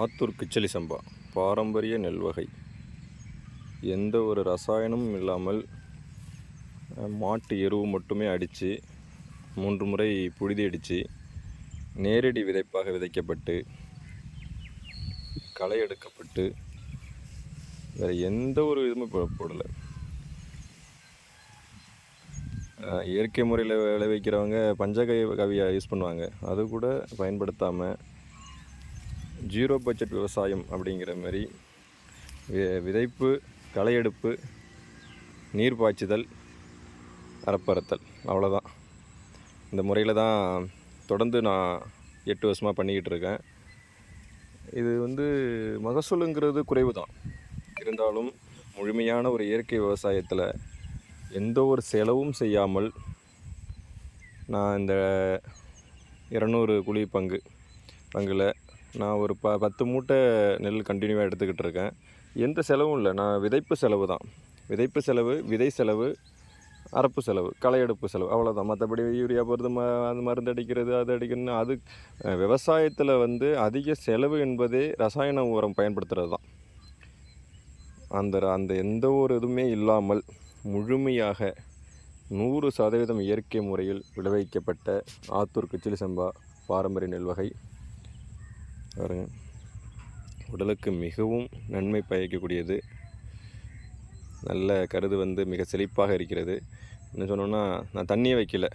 ஆத்தூர் கிச்சலி சம்பா பாரம்பரிய நெல் வகை. எந்த ஒரு ரசாயனமும் இல்லாமல் மாட்டு எருவு மட்டுமே அடித்து மூன்று முறை புழுதி அடித்து நேரடி விதைப்பாக விதைக்கப்பட்டு களை எடுக்கப்பட்டு வேறு எந்த ஒரு இதுவுமே போடலை. இயற்கை முறையில் விளைவிக்கிறவங்க பஞ்சகவி கவியை யூஸ் பண்ணுவாங்க. அது கூட பயன்படுத்தாமல் ஜீரோ பட்ஜெட் விவசாயம் அப்படிங்கிற மாதிரி விதைப்பு களையெடுப்பு நீர் பாய்ச்சுதல் அறப்பறுத்தல் அவ்வளோதான். இந்த முறையில் தான் தொடர்ந்து நான் எட்டு வருஷமாக பண்ணிக்கிட்டு இருக்கேன். இது வந்து மகசூலுங்கிறது குறைவு தான் இருந்தாலும் முழுமையான ஒரு இயற்கை விவசாயத்தில் எந்த ஒரு செலவும் செய்யாமல் நான் இந்த இரநூறு குழி பங்கு பங்கில் நான் ஒரு ப பத்து மூட்டை நெல் கண்டினியூவாக எடுத்துக்கிட்டு இருக்கேன். எந்த செலவும் இல்லை. நான் விதைப்பு செலவு தான். விதைப்பு செலவு விதை செலவு அறப்பு செலவு களை எடுப்பு செலவு. அவ்வளோதான் மற்றபடி யூரியா போகிறது ம அது மருந்து அடிக்கிறது அது அடிக்கணும்னு அது விவசாயத்தில் வந்து அதிக செலவு என்பதே ரசாயன உரம் பயன்படுத்துகிறது தான். அந்த அந்த எந்த ஒரு இதுவுமே இல்லாமல் முழுமையாக நூறு சதவீதம் இயற்கை முறையில் விளைவிக்கப்பட்ட ஆத்தூர் கிச்சிலி சம்பா பாரம்பரிய நெல் வகை பாருங்கள் உடலுக்கு மிகவும் நன்மை பயக்கக்கூடியது. நல்ல கருது வந்து மிக செழிப்பாக இருக்கிறது. என்ன சொன்னோன்னா நான் தண்ணியே வைக்கல.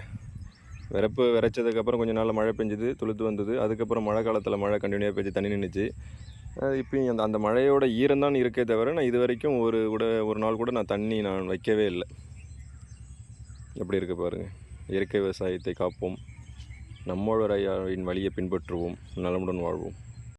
விறப்பு விரைச்சதுக்கப்புறம் கொஞ்ச நாள் மழை பெஞ்சுது துளுத்து வந்தது. அதுக்கப்புறம் மழை காலத்தில் மழை கண்டினியூவாக பெஞ்சு தண்ணி நின்றுச்சு இப்போயும் அந்த அந்த மழையோட ஈரம் தான் இருக்கே தவிர நான் இது வரைக்கும் ஒரு கூட ஒரு நாள் கூட நான் தண்ணி நான் வைக்கவே இல்லை. எப்படி இருக்க பாருங்கள் இயற்கை விவசாயத்தை காப்போம். நம்மளோட ஐயாவின் வழியை பின்பற்றுவோம். நலமுடன் வாழ்வோம்.